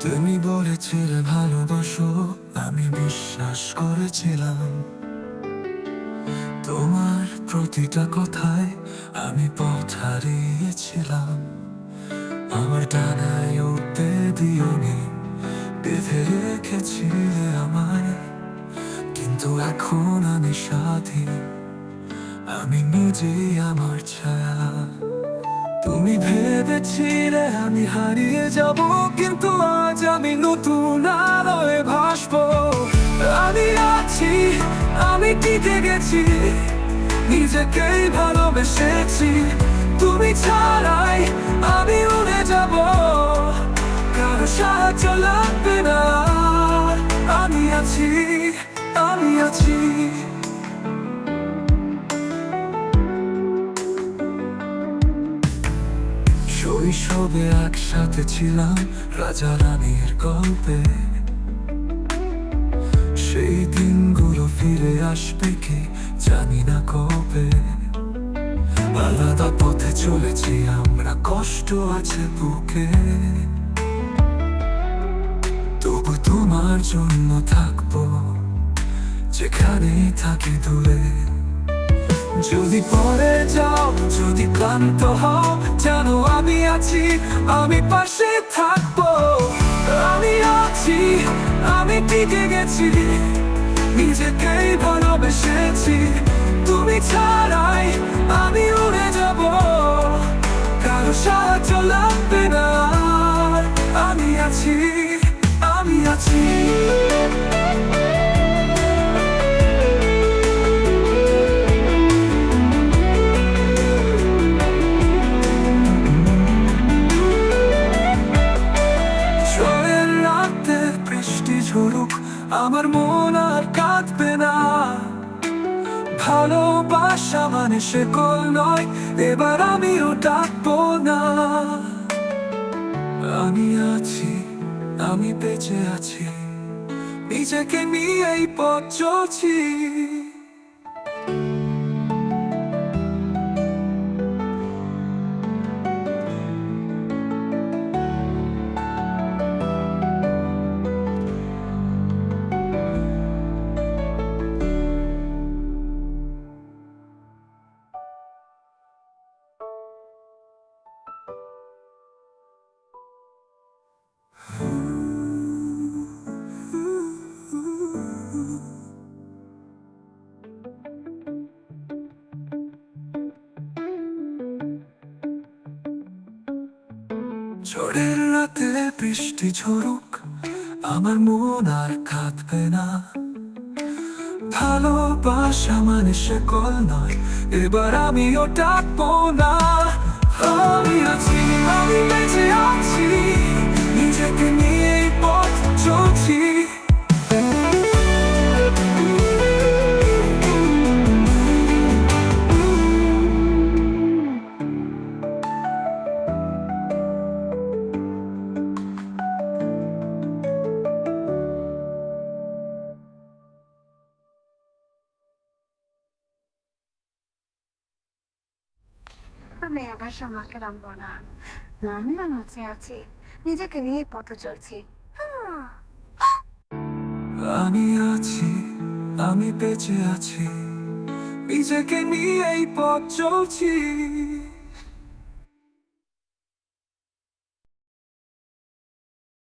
তুমি বলেছিলে ভালোবাসো, আমি বিশ্বাস করেছিলাম। তোমার প্রতিটা কথায় আমি পথ হারিয়েছিলাম। আমার ডানায় উঠতে দিওনি, বেঁধে রেখেছিলে আমায়। কিন্তু এখন আমি স্বাধীন, আমি নিজেই আমার ছায়া। তুমি ভেবেছিলে আমি হারিয়ে যাব, কিন্তু আজ আমি নতুন আলোয় ভাসবো। আমি আছি, আমি টিকে গেছি, নিজেকেই ভালোবেসেছি। তুমি ছাড়াই আমি উড়ে যাব, কারও সাহায্য লাগবে না। আমি আছি আমি আছি। শৈশবে একসাথে ছিলাম রাজা রানীর গল্পে। সেই দিনগুলো ফিরে আসবে কি জানি না কবে। আলাদা পথে চলেছি, আমরা কষ্ট আছে বুকে। তবু তোমার জন্য থাকব, যেখানেই থাকি দূরে। যদি পরে যাও, যদি ক্লান্ত হও জানো আমি আছি, আমি পাশে থাকব। আমি আছি, আমি টিকে গেছি, নিজেকেই ভালোবেসেছি। তুমি ছাড়াই আমি উড়ে যাব। কারও সাহায্য লাগবে না, আমি আছি। ঝরুক আমার মন আর কাঁদবে না। ভালোবাসা মানে সে কল নয়, এবার আমিও ডাকবো না। আমি আছি, আমি বেঁচে আছি, নিজেকে নিয়েই পথ চলছি। ঝড়ের রাতে বৃষ্টি ঝরুক, আমার মন আর কাঁদবে না। ভালোবাসা মানে সে কল নয়, এবার আমিও ডাকবো না। আমি আছি, আমি বেঁচে আছি, নিজেকে নিয়ে আমি আবার আমাকে রাখব না। আমি মানুষে আছি। নিজেকে নিয়ে পথ চলছি। আমি আছি, আমি বেঁচে আছি। নিজেকে নিয়ে এই পথ চলছি।